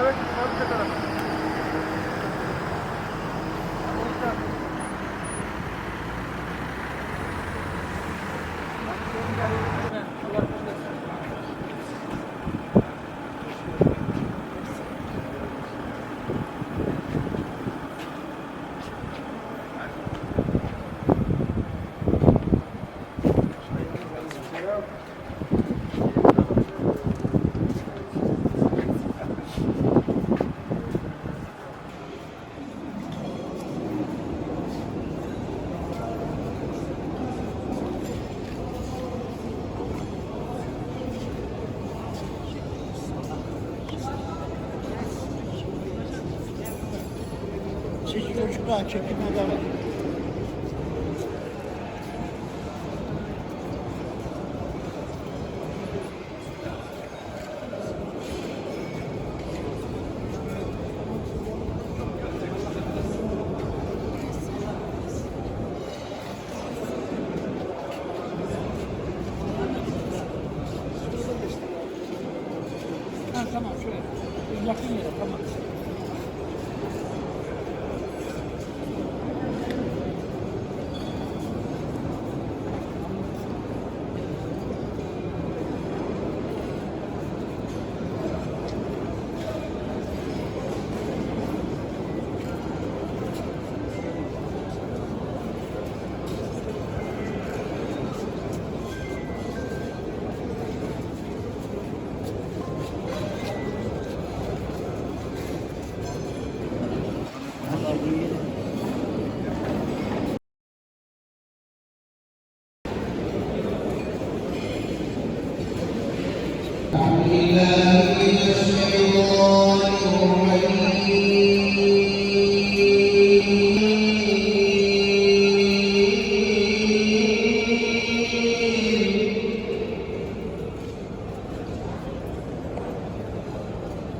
Evet, son kadar. Siz çocuklar çekimde var. Ha, tamam şöyle. Yakın yere tamam.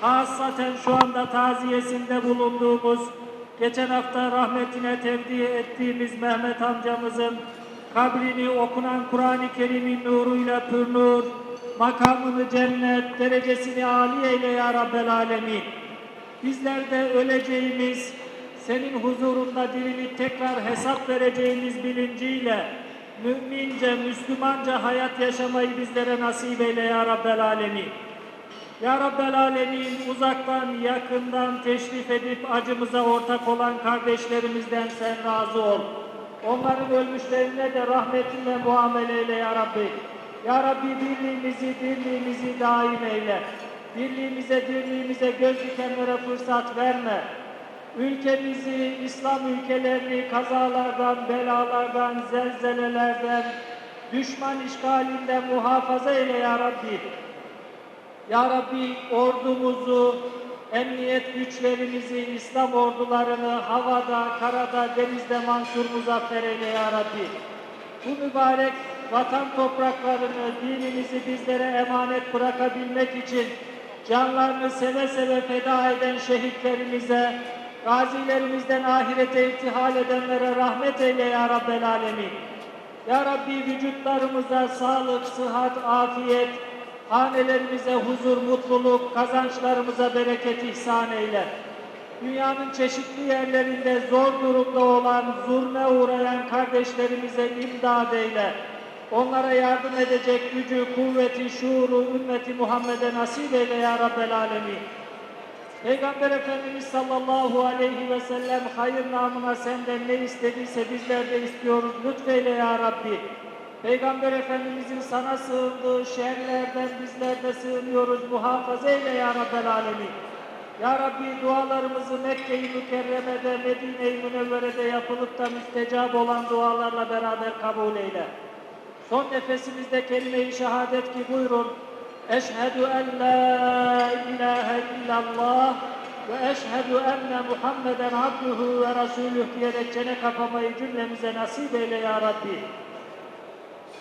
Hasaten şu anda taziyesinde bulunduğumuz, geçen hafta rahmetine tevdi ettiğimiz Mehmet amcamızın kabrini okunan Kur'an-ı Kerim'in nuruyla pür nur, makamını cennet, derecesini âli eyle ya Rabbel Alemin. Bizler de öleceğimiz, senin huzurunda dirilip tekrar hesap vereceğimiz bilinciyle mümince, Müslümanca hayat yaşamayı bizlere nasip eyle ya Rabbel Alemin. Ya Rabbel Alemin uzaktan yakından teşrif edip acımıza ortak olan kardeşlerimizden sen razı ol. Onların ölmüşlerine de rahmetinle muamele eyle ya Rabbi. Ya Rabbi birliğimizi, dirliğimizi daim eyle. Birliğimize, dirliğimize göz dikenlere fırsat verme. Ülkemizi, İslam ülkelerini kazalardan, belalardan, zelzelelerden, düşman işgalinden muhafaza eyle ya Rabbi. Ya Rabbi ordumuzu, emniyet güçlerimizi, İslam ordularını havada, karada, denizde mansur muzaffer eyle Ya Rabbi. Bu mübarek vatan topraklarını, dinimizi bizlere emanet bırakabilmek için canlarını seve seve feda eden şehitlerimize, gazilerimizden ahirete irtihal edenlere rahmet eyle ya Rabbel Alemin. Ya Rabbi vücutlarımıza sağlık, sıhhat, afiyet, hanelerimize huzur, mutluluk, kazançlarımıza bereket ihsan eyle. Dünyanın çeşitli yerlerinde zor durumda olan, zulme uğrayan kardeşlerimize imdad eyle. Onlara yardım edecek gücü, kuvveti, şuuru ümmeti Muhammed'e nasip eyle ya Rabbel Alemin. Peygamber Efendimiz sallallahu aleyhi ve sellem hayır namına senden ne istediyse bizler de istiyoruz. Lütfeyle ya Rabbi. Peygamber Efendimizin sana sığındığı şerlerden bizler de sığınıyoruz. Muhafaza eyle ya Rabbel Alemin. Ya Rabbi dualarımızı Mekke-i Mükerreme'de, Medine-i Münevvere'de yapılıp da müstecap olan dualarla beraber kabul eyle. Son nefesimizde kelime-i şehadet ki buyurun. Eşhedü en la ilahe illallah ve eşhedü enne Muhammeden abduhu ve rasulüh diyerek çene kapamayı cümlemize nasip eyle ya Rabbi.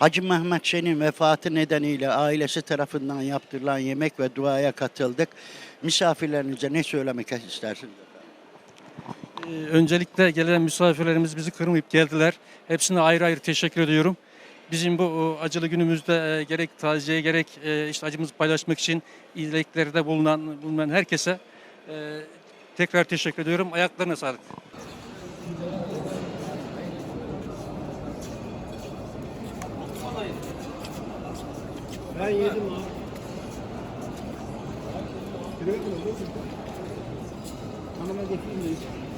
Hacı Mehmet Şen'in vefatı nedeniyle ailesi tarafından yaptırılan yemek ve duaya katıldık. Misafirlerinize ne söylemek istersiniz? Ee, Öncelikle gelen misafirlerimiz bizi kırmayıp geldiler. Hepsine ayrı ayrı teşekkür ediyorum. Bizim bu acılı günümüzde e, gerek taziye gerek e, işte acımızı paylaşmak için iyileklerde bulunan, bulunan herkese e, tekrar teşekkür ediyorum. Ayaklarına sağlık. Hanıma getireyim de.